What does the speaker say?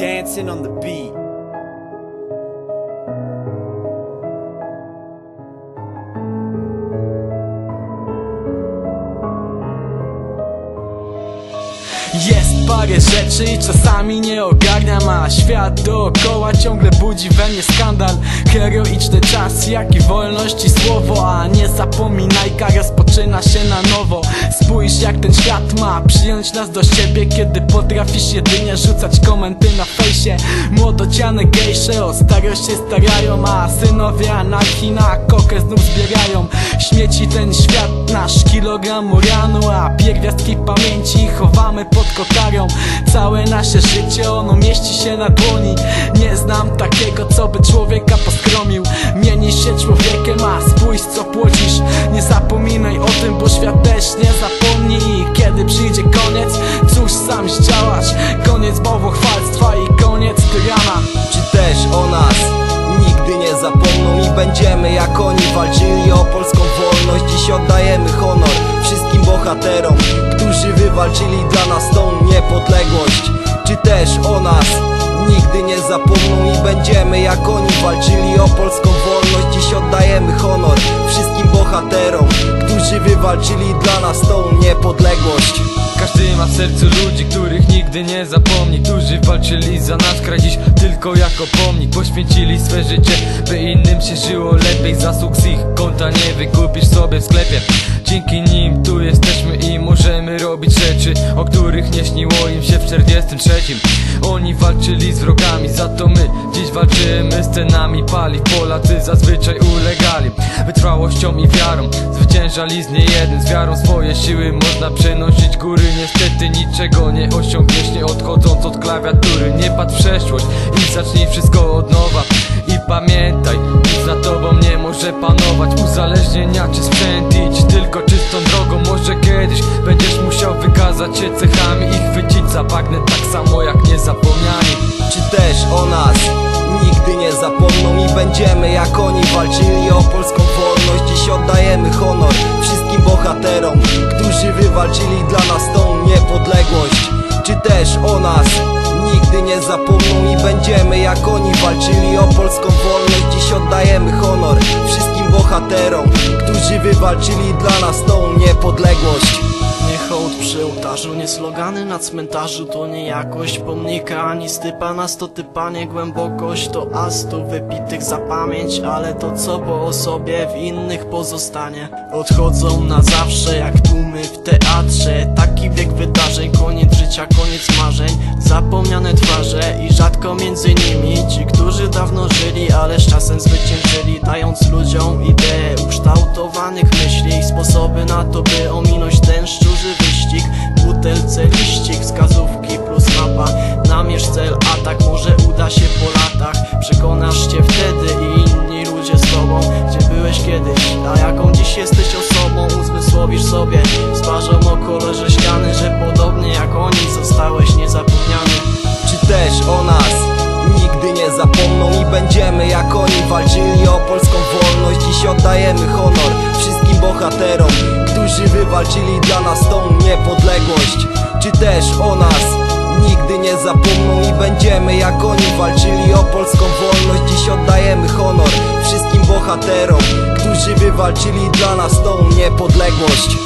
dancing on the beat. Jest parę rzeczy i czasami nie ogarniam A świat dookoła ciągle budzi we mnie skandal Heroiczny czas, jak i wolność i słowo A nie zapominaj, rozpoczyna się na nowo Spójrz jak ten świat ma. Przyjąć nas do siebie Kiedy potrafisz jedynie rzucać komenty na fejsie. Młodociane gejsze o starość się starają A synowie anarchii na kokę znów zbierają. Śmieci ten świat nasz kilogram uranu A pierwiastki pamięci chowamy pod kotarą. Całe nasze życie ono mieści się na dłoni. Nie znam takiego co by człowieka poskromił. Mienisz się człowiekiem, a spójrz co płodzisz. Nie zapominaj będziemy jak oni walczyli o polską wolność. Dziś oddajemy honor wszystkim bohaterom Którzy wywalczyli dla nas tą niepodległość. Czy też o nas nigdy nie zapomną I będziemy jak oni walczyli o polską wolność. Dziś oddajemy honor wszystkim bohaterom Którzy wywalczyli dla nas tą niepodległość. Każdy ma w sercu ludzi, których nigdy nie zapomni Którzy walczyli za nasz kraj dziś tylko jako pomnik. Poświęcili swe życie, by innym się żyło lepiej. Zasług z ich konta nie wykupisz sobie w sklepie. Dzięki nim tu możemy robić rzeczy O których nie śniło im się w 43 Oni walczyli z wrogami, za to my dziś walczymy. Z cenami paliw Polacy zazwyczaj ulegali. Wytrwałością i wiarą Zwyciężali z niejeden, z wiarą swoje siły można przenosić góry. Niestety niczego nie osiągniesz nie odchodząc od klawiatury. Nie patrz w przeszłość i zacznij wszystko od nowa. I pamiętaj, nic na tobą nie może panować Uzależnienia czy sprzęt, idź tylko czystą drogą Może kiedyś będziesz musiał wykazać się cechami I chwycić za tak samo jak niezapomniani. Czy też o nas nigdy nie zapomną I będziemy jak oni walczyli o polską wolność? Dziś oddajemy honor wszystkim bohaterom Którzy wywalczyli dla nas tą niepodległość. Czy też o nas nigdy nie zapomną I będziemy jak oni walczyli o polską wolność oddajemy honor wszystkim bohaterom Którzy wywalczyli dla nas tą niepodległość. Nie hołd przy ołtarzu, nie slogany na cmentarzu To nie jakość pomnika, ani stypa na sto typa Nie głębokość, to astu wypitych za pamięć Ale to co po osobie w innych pozostanie. Odchodzą na zawsze jak tłumy w teatrze Taki bieg wydarzeń, koniec życia, koniec marzeń Zapomniane twarze i rzadko między nimi. Ci, którzy dawno żyli, ale z czasem zwyciężyli Dając ludziom ideę ukształtowanych myśli Sposoby na to, by ominąć ten szczurzy wyścig. Butelce liścik, wskazówki plus mapa. Namierz cel, atak, może uda się po latach. Przekonasz się wtedy i inni ludzie z tobą Gdzie byłeś kiedyś, a jaką dziś jesteś osobą Uzmysłowisz sobie z twarzą o kolorze ściany Że podobnie jak oni zostałeś niezapomniany. Czy też o nas nigdy nie zapomną? I będziemy jak oni walczyli o polską wolność. Dziś oddajemy honor wszystkim bohaterom Którzy wywalczyli dla nas tą niepodległość. Czy też o nas nigdy nie zapomną? I będziemy jak oni walczyli o polską wolność. Dziś oddajemy honor wszystkim bohaterom Którzy wywalczyli dla nas tą niepodległość